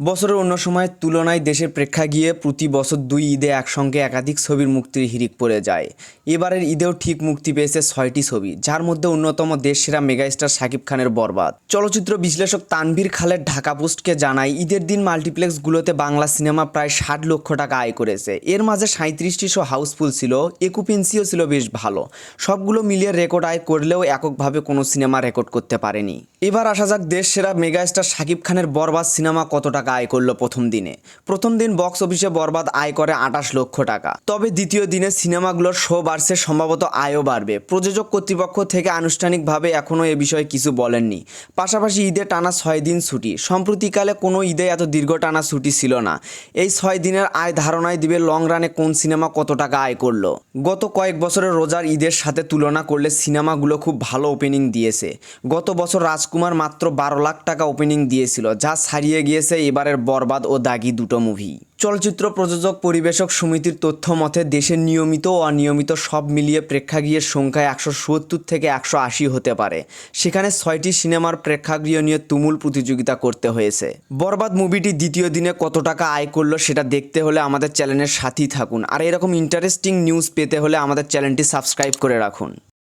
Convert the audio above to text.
বছরের অন্য সময়ের তুলনায় দেশের প্রেক্ষাগৃহে প্রতি বছর দুই ঈদে একসঙ্গে একাধিক ছবির মুক্তির হিড়িক পড়ে যায়। এবারের ঈদেও ঠিক মুক্তি পেয়েছে ছয়টি ছবি, যার মধ্যে অন্যতম দেশ দেশসেরা মেগাস্টার শাকিব খানের বরবাদ। চলচ্চিত্র বিশ্লেষক তানভীর খালের ঢাকা পোস্টকে জানায়, ঈদের দিন মাল্টিপ্লেক্সগুলোতে বাংলা সিনেমা প্রায় ষাট লক্ষ টাকা আয় করেছে। এর মাঝে সাঁত্রিশটি শো হাউসফুল ছিল, একুপেন্সিও ছিল বেশ ভালো। সবগুলো মিলিয়ে রেকর্ড আয় করলেও এককভাবে কোনো সিনেমা রেকর্ড করতে পারেনি। এবার আসা যাক দেশ সেরা মেগাস্টার শাকিব খানের বরবাদ সিনেমা কত টাকা আয় করল প্রথম দিনে। প্রথম দিন বক্স অফিসে বরবাদ আয় করে আঠাশ লক্ষ টাকা। তবে দ্বিতীয় দিনে সিনেমাগুলোর শো বাড়ছে, সম্ভবত আয়ও বাড়বে। প্রযোজক কর্তৃপক্ষ থেকে আনুষ্ঠানিকভাবে এখনও এ বিষয়ে কিছু বলেননি। পাশাপাশি ঈদে টানা ছয় দিন ছুটি। সম্প্রতিকালে কোনো ঈদে এত দীর্ঘ টানা ছুটি ছিল না। এই ছয় দিনের আয় ধারণায় দিবে লং রানে কোন সিনেমা কত টাকা আয় করল। গত কয়েক বছরের রোজার ঈদের সাথে তুলনা করলে সিনেমাগুলো খুব ভালো ওপেনিং দিয়েছে। গত বছর রাজকুমার মাত্র বারো লাখ টাকা ওপেনিং দিয়েছিল, যা ছাড়িয়ে গিয়েছে এবারের বরবাদ ও দাগি দুটো মুভি চলচ্চিত্র প্রযোজক, পরিবেশক সমিতির তথ্য মতে, দেশের নিয়মিত ও অনিয়মিত সব মিলিয়ে প্রেক্ষাগৃহের সংখ্যা একশো সত্তর থেকে একশো আশি হতে পারে। সেখানে ছয়টি সিনেমার প্রেক্ষাগৃহ নিয়ে তুমুল প্রতিযোগিতা করতে হয়েছে। বরবাদ মুভিটি দ্বিতীয় দিনে কত টাকা আয় করল সেটা দেখতে হলে আমাদের চ্যানেলের সাথেই থাকুন। আর এরকম ইন্টারেস্টিং নিউজ পেতে হলে আমাদের চ্যানেলটি সাবস্ক্রাইব করে রাখুন।